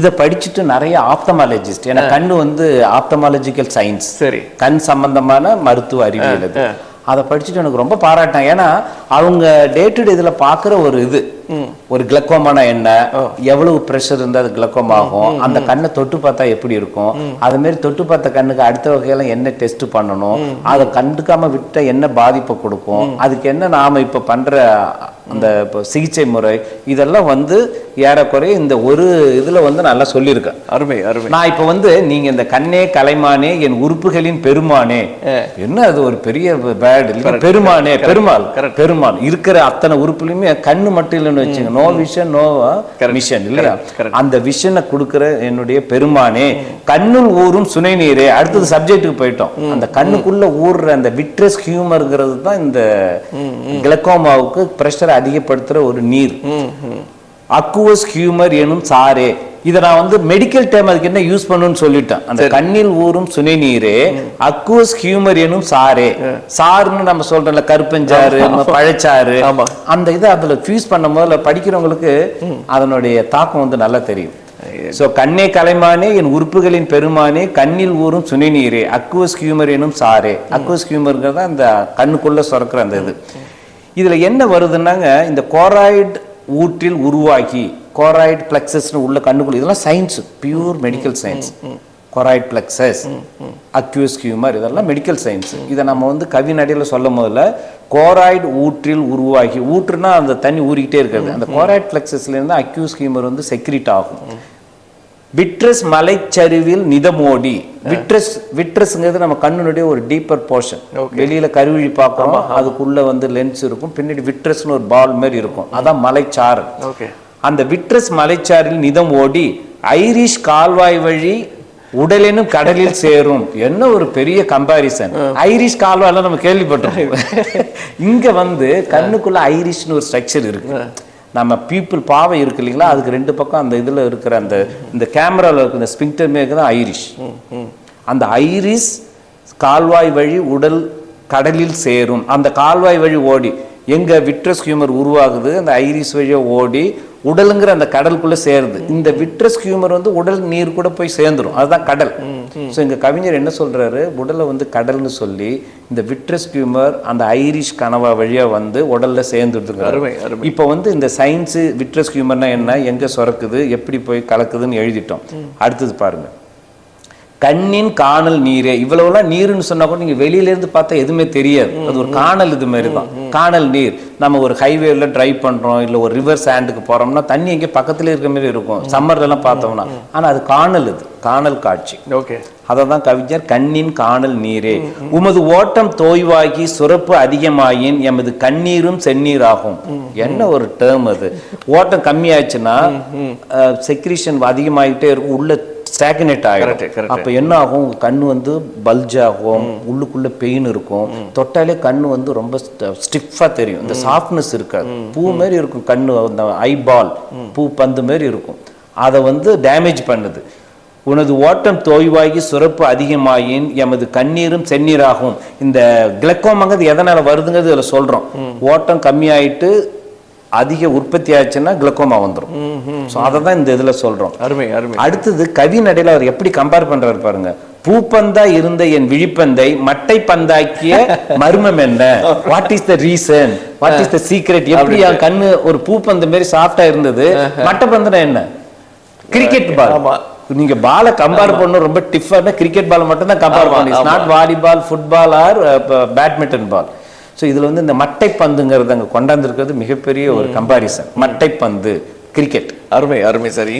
இதை படிச்சுட்டு நிறைய ஆப்தமாலஜிஸ்ட் ஏன்னா கண்ணு வந்து ஆப்தமாலஜிக்கல் சயின்ஸ் சரி. கண் சம்பந்தமான மருத்துவ அறிவியல் அது. அதை படிச்சுட்டு எனக்கு ரொம்ப பாராட்டேன். ஏன்னா அவங்க டே டு டே இதுல பாக்குற ஒரு இது ஒரு கிளக்கோமான என்ன எவ்வளவு பிரஷர் இருந்தா அது கிளக்கோம் ஆகும் அந்த கண்ணை தொட்டு பார்த்தா எப்படி இருக்கும் அது மாதிரி தொட்டு பார்த்த கண்ணுக்கு அடுத்த வகையில என்ன டெஸ்ட் பண்ணணும் அதை கண்டுக்காம விட்ட என்ன பாதிப்பை கொடுக்கும் அதுக்கு என்ன நாம இப்ப பண்ற அந்த இப்போ சிகிச்சை முறை இதெல்லாம் வந்து ஏறக்குறைய இந்த ஒரு இதுல வந்து நல்லா சொல்லியிருக்கேன். அருமை அருமை. நான் இப்ப வந்து நீங்க இந்த கண்ணே கலைமானே என் உறுப்புகளின் பெருமானே. என்ன அது ஒரு பெரிய பேட் இல்ல? பெருமானே பெருமாள். பெருமாள். இருக்கிற அத்தனை உறுப்புலையுமே கண்ணு மட்டும் இல்லைன்னு வச்சுங்க நோ விஷன் நோ மிஷன் இல்லையா. அந்த விஷனை கொடுக்கிற என்னுடைய பெருமானே கண்ணுள் ஊறும் சுனை நீரே. அடுத்தது சப்ஜெக்ட்டுக்கு போயிட்டோம். அந்த கண்ணுக்குள்ள ஊறுற அந்த விட்ரஸ் ஹியூமர்ங்கிறது தான் இந்த கிளக்கோமாவுக்கு பிரஷர் அதிகப்படுத்துற ஒரு நீர். அக்குவஸ் ஹியூமர் எனும் சாரே இதை நான் வந்து மெடிக்கல் டேம் அதுக்கு என்ன யூஸ் பண்ணணும்னு சொல்லிட்டேன். அந்த கண்ணில் ஊறும் சுனை நீரே அக்குவஸ் ஹியூமர் எனும் சாரே சாருன்னு நம்ம சொல்றோம்ல கருப்பஞ்சாறு பழச்சாறு. அந்த இதை அதுல ஃபியூஸ் பண்ணும் போதுல படிக்கிறவங்களுக்கு அதனுடைய தாக்கம் வந்து நல்லா தெரியும். சோ கண்ணே கலைமானே என் உறுப்புகளின் பெருமானே கண்ணில் ஊறும் சுனை நீரே அக்குவஸ் ஹியூமர் எனும் சாரே அக்குவஸ் ஹியூமர்ங்கிறது அந்த கண்ணுக்குள்ள சுரக்கிற அந்த இது. இதுல என்ன வருதுன்னாங்க இந்த கோராய்டு ஊற்றில் உருவாகி கோராய்டு பிளக்சஸ்னு உள்ள கண்ணுக்குள்ள இதெல்லாம் science pure medical science choroid plexus aqueous humour இதெல்லாம் மெடிக்கல் சயின்ஸ் இதை நம்ம வந்து கவி நடையில் சொல்லும் போதுல கோராய்டு ஊற்றில் உருவாகி ஊற்றுனா அந்த தண்ணி ஊறிக்கிட்டே இருக்கிறது. அந்த கோராய்ட் பிளக்சஸ்ல இருந்து அக்யூஸ் ஹியூமர் வந்து செக்ரிட் ஆகும். விட்ரஸ் மலைச்சரிவில் நிதமோடி. விட்ரஸ் விட்ரஸ்ங்கிறது நம்ம கண்ணுனுடைய ஒரு டீப்பர் போர்ஷன் வெளியில கருவிழி பார்க்கறோம் அதுக்குள்ள வந்து லென்ஸ் இருக்கும். பின்னாடி விட்ரஸ்னு ஒரு பால் மாதிரி இருக்கும். அதான் மலைச்சாரல் ஓகே அந்த விட்ரஸ் மலைச்சாரில் நிதம் ஓடி ஐரிஷ் கால்வாய் வழி உடலெனும் கடலில் சேரும். என்ன ஒரு பெரிய கம்பாரிசன் ஐரிஷ் கால்வாய்லாம் நம்ம கேள்விப்பட்டோம் இங்க வந்து கண்ணுக்குள்ள ஐரிஷ்னு ஒரு ஸ்ட்ரக்சர் இருக்கு. நம்ம பீப்புள் பாவை இருக்கு இல்லைங்களா? அதுக்கு ரெண்டு பக்கம் அந்த இதில் இருக்கிற அந்த இந்த கேமராவில் இருக்கிற இந்த ஸ்பிங்டர் மேக் தான் ஐரிஷ். அந்த ஐரிஸ் கால்வாய் வழி உடல் கடலில் சேரும். அந்த கால்வாய் வழி ஓடி எங்கே விட்ரஸ் ஹியூமர் உருவாகுது அந்த ஐரிஸ் வழியை ஓடி உடலுங்கிற அந்த கடலுக்குள்ள சேருது இந்த விட்ரஸ் ஹியூமர் வந்து உடல் நீர் கூட போய் சேர்ந்துரும். அதுதான் கடல். ஸோ இங்க கவிஞர் என்ன சொல்றாரு? உடலை வந்து கடல்னு சொல்லி இந்த விட்ரஸ் ஹியூமர் அந்த ஐரிஷ் கனவா வழியா வந்து உடல்ல அருமை. இப்போ வந்து இந்த சயின்ஸ் விட்ரஸ் ஹியூமர்னா என்ன? எங்க சுரக்குது? எப்படி போய் கலக்குதுன்னு எழுதிட்டோம். அடுத்தது பாருங்க. கண்ணின் காணல் நீரே. இவ்வளவுலாம் நீருன்னு சொன்னா கூட நீங்க வெளியில இருந்து பார்த்தா எதுவுமே தெரியாது. அது ஒரு காணல் இது மாதிரி தான். காணல் நீர். நம்ம ஒரு ஹைவேல டிரைவ் பண்றோம் இல்ல ஒரு ரிவர் சாண்டுக்கு போறோம்னா தண்ணி எங்கே பக்கத்துல இருக்க மாதிரி இருக்கும். சம்மர்ல எல்லாம் பார்த்தோம்னா. ஆனா அது காணல் இது. காணல் காட்சி. ஓகே. அதை தான் கவிஞர் கண்ணின் காணல் நீரே. உமது ஓட்டம் தோய்வாகி சுரப்பு அதிகமாயின் எமது கண்ணீரும் செந்நீராகும். என்ன ஒரு டேர்ம் அது? ஓட்டம் கம்மியாச்சுன்னா செக்ரீஷன் அதிகமாகிட்டே இருக்கும் உள்ள ஸ்டாக்னேட் ஆகிடும். அப்ப என்ன ஆகும் கண்ணு வந்து பல்ஜ் ஆகும். உள்ளுக்குள்ள பெயின் இருக்கும். தொட்டாலே கண்ணு வந்து ரொம்ப ஸ்டிஃபா தெரியும். இந்த சாஃப்ட்னஸ் இருக்காது. பூ மாதிரி இருக்கும் கண்ணு அந்த ஐபால் பூ பந்து மாதிரி இருக்கும். அதை வந்து டேமேஜ் பண்ணுது. உனது ஓட்டம் தோய்வாகி சுரப்பு அதிகமாயின் எமது கண்ணீரும் செந்நீராகும். இந்த கிளக்கோமாங்கிறது எதனால வருதுங்கிறது இதுல சொல்றோம். ஓட்டம் கம்மியாயிட்டு அதிக உற்பத்தி ஆச்சுன்னா கிளக்கோமா வந்துடும் ஸோ அதை தான் இந்த இதுல சொல்றோம். அருமை அருமை. அடுத்தது கவி நடையில அவர் எப்படி கம்பேர் பண்றாரு பாருங்க. பூப்பந்தா இருந்த என் விழிப்பந்தை மட்டை பந்தாக்கிய மர்மம் என்ன? What is the reason what is the secret எப்படி என் கண்ணு ஒரு பூப்பந்து மாதிரி சாஃப்டா இருந்தது? மட்டை பந்துனா என்ன? Cricket ball. நீங்க பாலை கம்பேர் பண்ணணும் ரொம்ப டிஃபர்னா கிரிக்கெட் பால் மட்டும் தான் கம்பேர் பண்ணி. Not volleyball football or badminton ball so இதுல வந்து இந்த மட்டை பந்துங்கிறது அங்க கொண்டாந்துருக்கிறது மிகப்பெரிய ஒரு கம்பாரிசன் மட்டை பந்து கிரிக்கெட் அருமை அருமை சரி.